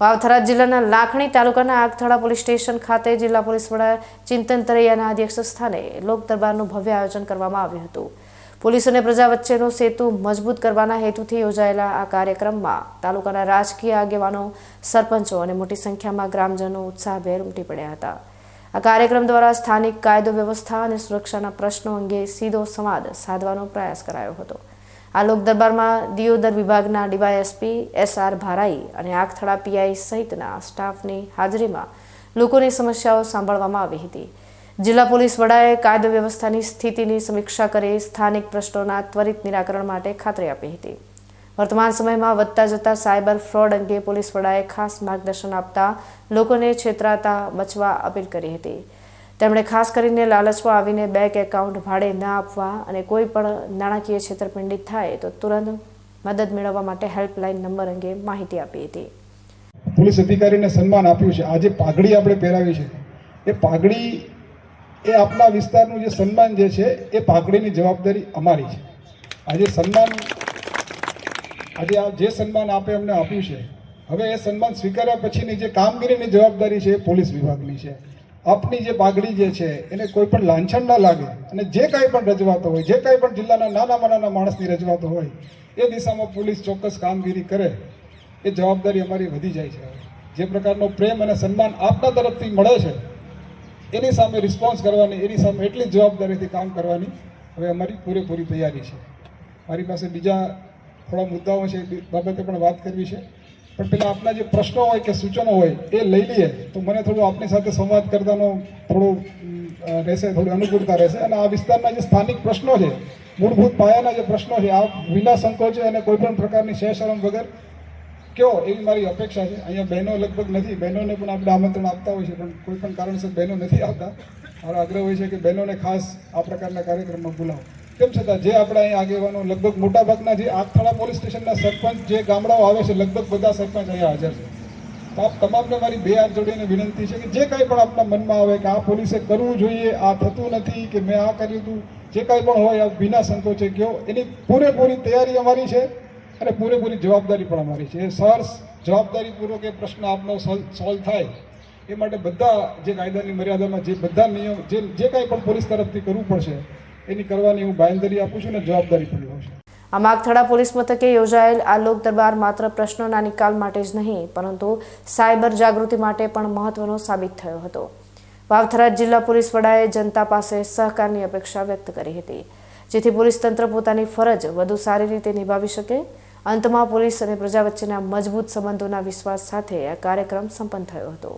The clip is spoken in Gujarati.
વાવથરા જિલ્લાના લાખણી તાલુકાના આગથળા પોલીસ સ્ટેશન ખાતે જિલ્લા પોલીસ વડા ચિંતન તરૈયાના અધ્યક્ષ સ્થાને લોક દરબારનું ભવ્ય આયોજન કરવામાં આવ્યું હતું. પોલીસ અને પ્રજા વચ્ચેનો સેતુ મજબૂત કરવાના હેતુથી યોજાયેલા આ કાર્યક્રમમાં તાલુકાના રાજકીય આગેવાનો, સરપંચો અને મોટી સંખ્યામાં ગ્રામજનો ઉત્સાહભેર ઉમટી પડ્યા હતા. આ કાર્યક્રમ દ્વારા સ્થાનિક કાયદો વ્યવસ્થા અને સુરક્ષાના પ્રશ્નો અંગે સીધો સંવાદ સાધવાનો પ્રયાસ કરાયો હતો. આ લોક દરબારમાં દિયોદર વિભાગના ડીવાયએસપી એસ આર ભારાઈ અને આગથળા પીઆઈ સહિતના સ્ટાફની હાજરીમાં લોકોની સમસ્યાઓ સાંભળવામાં આવી હતી. જિલ્લા પોલીસ વડાએ કાયદો વ્યવસ્થાની સ્થિતિની સમીક્ષા કરી સ્થાનિક પ્રશ્નોના ત્વરિત નિરાકરણ માટે ખાતરી આપી હતી. વર્તમાન સમયમાં વધતા જતા સાયબર ફ્રોડ અંગે પોલીસ વડાએ ખાસ માર્ગદર્શન આપતા લોકોને છેતરાતા બચવા અપીલ કરી હતી. તેમણે ખાસ કરીને લાલચમાં આવીને બેંક એકાઉન્ટ ભાડે ન આપવા અને કોઈ પણ નાણાકીય છેતરપિંડી થાય તો તુરંત મદદ મેળવવા માટે હેલ્પલાઇન નંબર અંગે માહિતી આપી હતી. પોલીસ અધિકારીને સન્માન આપ્યું છે. આજે પાઘડી આપણે પહેરાવી છે. એ પાઘડી એ આપણા વિસ્તારનું જે સન્માન જે છે, એ પાઘડીની જવાબદારી અમારી છે. આજે સન્માન, આજે આ જે સન્માન આપે અમને આપ્યું છે. હવે એ સન્માન સ્વીકાર્યા પછીની જે કામગીરીની જવાબદારી છે એ પોલીસ વિભાગની છે. આપની જે બાગડી જે છે, એને કોઈ પણ લાંછન ના લાગે અને જે કાંઈ પણ રજવાતો હોય, જે કાંઈ પણ જિલ્લાના નાનામાં નાના માણસની રજવાતો હોય, એ દિશામાં પોલીસ ચોક્કસ કામગીરી કરે, એ જવાબદારી અમારી વધી જાય છે. જે પ્રકારનો પ્રેમ અને સન્માન આપના તરફથી મળે છે, એની સામે રિસ્પોન્સ કરવાની, એની સામે એટલી જ જવાબદારીથી કામ કરવાની હવે અમારી પૂરેપૂરી તૈયારી છે. મારી પાસે બીજા થોડા મુદ્દાઓ છે બાબતે પણ વાત કરવી છે. પણ પેલા આપના જે પ્રશ્નો હોય કે સૂચનો હોય, એ લઈ લઈએ. તો મને થોડું આપની સાથે સંવાદ કરતાનો થોડું રહેશે, થોડી અનુકૂળતા રહેશે. અને આ વિસ્તારના જે સ્થાનિક પ્રશ્નો છે, મૂળભૂત પાયાના જે પ્રશ્નો છે, આ વિના સંકોચે અને કોઈ પણ પ્રકારની શેષરમ વગર કયો એવી મારી અપેક્ષા છે. અહીંયા બહેનો લગભગ નથી. બહેનોને પણ આપણે આમંત્રણ આપતા હોય છે પણ કોઈ પણ કારણસર બહેનો નથી આવતા. મારો આગ્રહ હોય છે કે બહેનોને ખાસ આ પ્રકારના કાર્યક્રમમાં બોલાવો. તેમ છતાં જે આપણા અહીંયા આગેવાનો લગભગ મોટાભાગના જે આગથાણા પોલીસ સ્ટેશનના સરપંચ જે ગામડાઓ આવે છે, લગભગ બધા સરપંચ અહીંયા હાજર છે. તો આપ તમામને મારી બે હાથ જોડીને વિનંતી છે કે જે કાંઈ પણ આપના મનમાં આવે કે આ પોલીસે કરવું જોઈએ, આ થતું નથી કે મેં આ કર્યું હતું, જે કાંઈ પણ હોય આ વિના સંકોચે કયો, એની પૂરેપૂરી તૈયારી અમારી છે અને પૂરેપૂરી જવાબદારી પણ અમારી છે. સર, જવાબદારીપૂર્વક એ પ્રશ્ન આપનો સોલ્વ થાય એ માટે બધા જે કાયદાની મર્યાદામાં જે બધા નિયમ, જે જે કાંઈ પણ પોલીસ તરફથી કરવું પડશે એની કરવાની હું બાંયધરી આપું છું અને જવાબદારી પણ લઉં છું. આ માગથળા પોલીસ મથકે યોજાયેલ આ લોક દરબાર માત્ર પ્રશ્નોના નિકાલ માટે જ નહીં, પરંતુ સાયબર જાગૃતિ માટે પણ મહત્વનો સાબિત થયો હતો. વાવથરા જિલ્લા પોલીસ વડાએ જનતા પાસે સહકારની અપેક્ષા વ્યક્ત કરી હતી, જેથી પોલીસ તંત્ર પોતાની ફરજ વધુ સારી રીતે નિભાવી શકે. અંતમાં પોલીસ અને પ્રજા વચ્ચેના મજબૂત સંબંધોના વિશ્વાસ સાથે આ કાર્યક્રમ સંપન્ન થયો હતો.